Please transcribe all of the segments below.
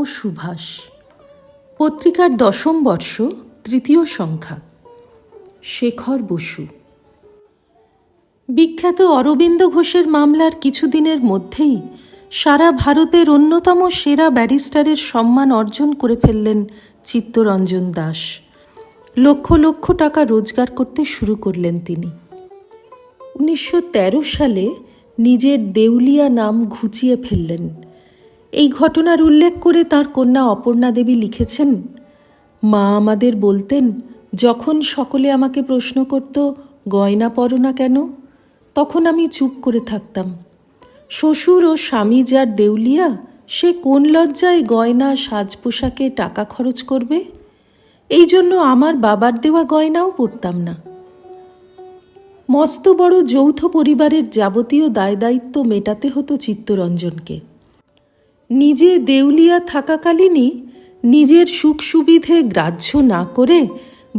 ও সুভাষ। পত্রিকার দশম বর্ষ, তৃতীয় সংখ্যা। শেখর বসু। বিখ্যাত অরবিন্দ ঘোষের মামলার কিছুদিনের মধ্যেই সারা ভারতের অন্যতম সেরা ব্যারিস্টারের সম্মান অর্জন করে ফেললেন চিত্তরঞ্জন দাস। লক্ষ লক্ষ টাকা রোজগার করতে শুরু করলেন তিনি। উনিশশো তেরো সালে নিজের দেউলিয়া নাম ঘুচিয়ে ফেললেন। এই ঘটনার উল্লেখ করে তার কন্যা অপর্ণা দেবী লিখেছেন, মা আমাদের বলতেন, যখন সকলে আমাকে প্রশ্ন করত, গয়না পরো না কেন? তখন আমি চুপ করে থাকতাম। শ্বশুর ও স্বামী যার দেউলিয়া, সে কোন লজ্জায় গয়না সাজ পোশাকে টাকা খরচ করবে? এই জন্য আমার বাবার দেওয়া গয়নাও পরতাম না। মস্ত বড় যৌথ পরিবারের যাবতীয় দায় দায়িত্ব মেটাতে হতো চিত্তরঞ্জনকে। নিজে দেউলিয়া থাকাকালীনই নিজের সুখ সুবিধে গ্রাহ্য না করে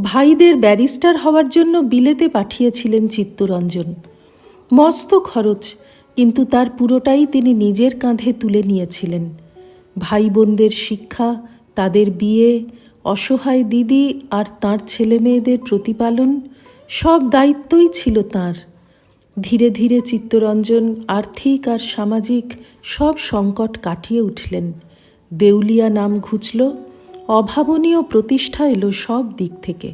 ভাইদের ব্যারিস্টার হওয়ার জন্য বিলেতে পাঠিয়েছিলেন চিত্তরঞ্জন। মস্ত খরচ, কিন্তু তার পুরোটাই তিনি নিজের কাঁধে তুলে নিয়েছিলেন। ভাই বোনদের শিক্ষা, তাদের বিয়ে, অসহায় দিদি আর তার ছেলে মেয়েদের প্রতিপালন সব দায়িত্বই ছিল তার। ধীরে ধীরে চিত্তরঞ্জন আর্থিক আর সামাজিক সব সংকট কাটিয়ে উঠলেন। দেউলিয়া নাম ঘুচল, অভাবনীয় প্রতিষ্ঠা এলো সব দিক থেকে।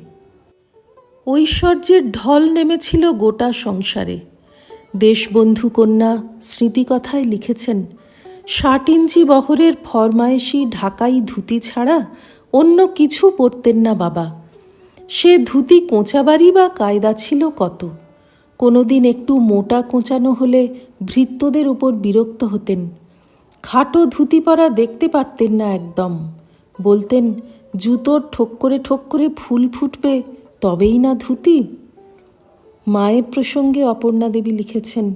ঐশ্বর্যের ঢল নেমেছিল গোটা সংসারে। দেশবন্ধু কন্যা স্মৃতিকথায় লিখেছেন, ষাট ইঞ্চি বহরের ফরমায়েশি ঢাকাই ধুতি ছাড়া অন্য কিছু পরতেন না বাবা। সে ধুতি কোঁচাবাড়ি বা কায়দা ছিল কত? কোনোদিন একটু মোটা কোঁচানো হলে ভৃত্যদের উপর বিরক্ত হতেন। খাটো ধুতি পরা দেখতে পারতেন না একদম। বলতেন, জুতোর ঠোক করে ঠোক করে ফুল ফুটবে, তবেই না ধুতি? মায়ের প্রসঙ্গে অপর্ণা দেবী লিখেছেন,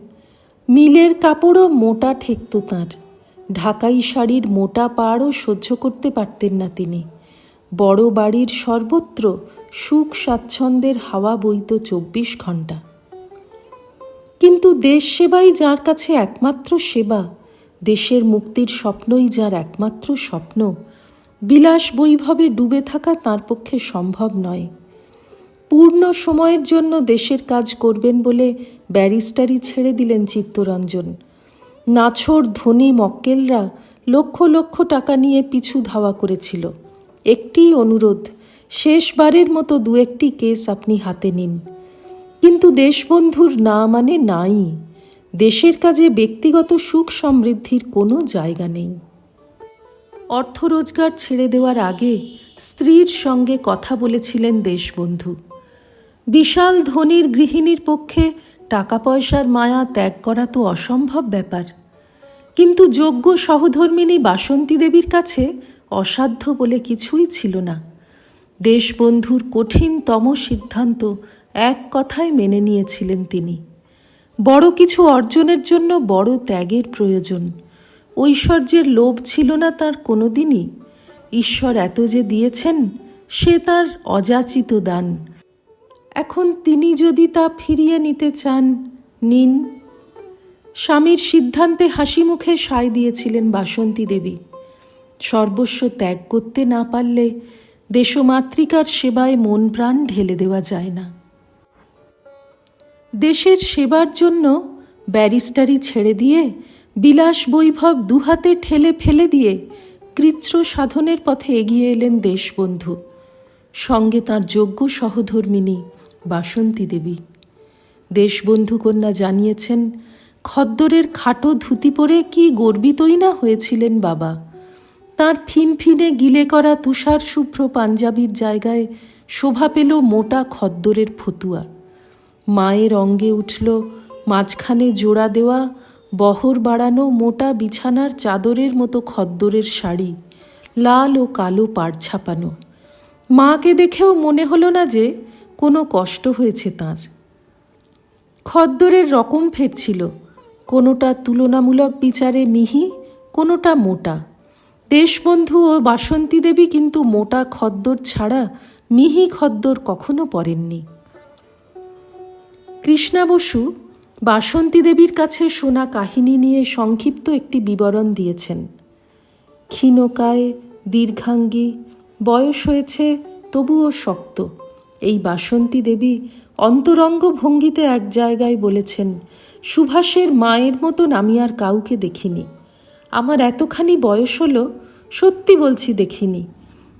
মিলের কাপড়ও মোটা ঠেকত তাঁর। ঢাকাই শাড়ির মোটা পাড়ও সহ্য করতে পারতেন না তিনি। বড় বাড়ির সর্বত্র সুখ স্বাচ্ছন্দ্যের হাওয়া বইত চব্বিশ ঘণ্টা কিন্তু দেশ সেবাই যার কাছে একমাত্র সেবা, দেশের মুক্তির স্বপ্নই যার একমাত্র স্বপ্ন। বিলাস বৈভবে ডুবে থাকা তার পক্ষে সম্ভব নয়। পূর্ণ সময়ের জন্য দেশের কাজ করবেন বলে ব্যারিস্টারি ছেড়ে দিলেন চিত্তরঞ্জন। নাছর ধনী মক্কেলরা লক্ষ লক্ষ টাকা নিয়ে পিছু ধাওয়া করেছিল। একটি অনুরোধ, শেষবারের মতো দু একটি কেস আপনি হাতে নিন। কিন্তু দেশবন্ধুর না মানে নাই। দেশের কাজে ব্যক্তিগত সুখ সমৃদ্ধির কোনো জায়গা নেই। অর্থ রোজগার ছেড়ে দেওয়ার আগে স্ত্রীর সঙ্গে কথা বলেছিলেন দেশবন্ধু। বিশাল ধনীর গৃহিণীর পক্ষে টাকা পয়সার মায়া ত্যাগ করা তো অসম্ভব ব্যাপার। কিন্তু যোগ্য সহধর্মিনী বাসন্তী দেবীর কাছে অসাধ্য বলে কিছুই ছিল না। দেশবন্ধুর কঠিনতম সিদ্ধান্ত এক কথায় মেনে নিয়েছিলেন তিনি। বড় কিছু অর্জনের জন্য বড় ত্যাগের প্রয়োজন। ঐশ্বর্যের লোভ ছিল না তার কোনোদিনই। ঈশ্বর এত যে দিয়েছেন, সে তার অযাচিত দান। এখন তিনি যদি তা ফিরিয়ে নিতে চান, নিন। স্বামীর সিদ্ধান্তে হাসি মুখে সায় দিয়েছিলেন বাসন্তী দেবী। সর্বস্ব ত্যাগ করতে না পারলে দেশমাতৃকার সেবায় মন প্রাণ ঢেলে দেওয়া যায় না। দেশের সেবার জন্য ব্যারিস্টারি ছেড়ে দিয়ে বিলাস বৈভব দুহাতে ঠেলে ফেলে দিয়ে কৃচ্ছ সাধনের পথে এগিয়ে এলেন দেশবন্ধু। সঙ্গে তার যোগ্য সহধর্মিনী বাসন্তী দেবী। দেশবন্ধু কন্যা জানিয়েছেন, খদ্দরের খাটো ধুতি পরে কি গর্বিতই না হয়েছিলেন বাবা। তার ফিনফিনে গিলে করা তুষার শুভ্র পাঞ্জাবির জায়গায় শোভা পেল মোটা খদ্দরের ফতুয়া। মায়ের অঙ্গে উঠল, মাঝখানে জোড়া দেওয়া, বহর বাড়ানো মোটা বিছানার চাদরের মতো খদ্দরের শাড়ি, লাল ও কালো পাড় ছাপানো। মাকে দেখেও মনে হলো না যে কোনো কষ্ট হয়েছে তার। খদ্দরের রকম ফেরছিল কোনোটা তুলনামূলক বিচারে মিহি, কোনোটা মোটা। দেশবন্ধু ও বাসন্তী দেবী কিন্তু মোটা খদ্দর ছাড়া মিহি খদ্দর কখনো পরেননি। কৃষ্ণা বসু বাসন্তী দেবীর কাছে শোনা কাহিনী নিয়ে সংক্ষিপ্ত একটি বিবরণ দিয়েছেন। ক্ষীণকায়, দীর্ঘাঙ্গী, বয়স হয়েছে তবুও শক্ত, এই বাসন্তী দেবী অন্তরঙ্গ ভঙ্গিতে এক জায়গায় বলেছেন, সুভাষের মায়ের মতন আমি আর কাউকে দেখিনি। আমার এতখানি বয়স হলো, সত্যি বলছি দেখিনি।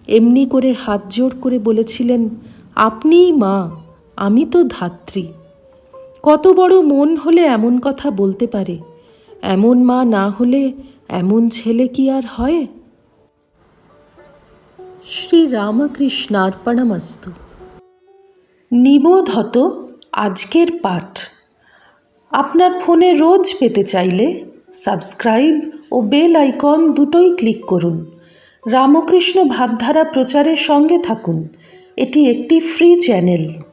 এমনি করে হাত জোড় করে বলেছিলেন, আপনিই মা, আমি তো ধাত্রী। কত বড় মন হলে এমন কথা বলতে পারে? এমন মা না হলে এমন ছেলে কি আর হয়? শ্রী রামকৃষ্ণার্পণমস্তু নিবোধত আজকের পাঠ। আপনার ফোনে রোজ পেতে চাইলে সাবস্ক্রাইব ও বেল আইকন দুটোই ক্লিক করুন। রামকৃষ্ণ ভাবধারা প্রচারের সঙ্গে থাকুন। এটি একটি ফ্রি চ্যানেল।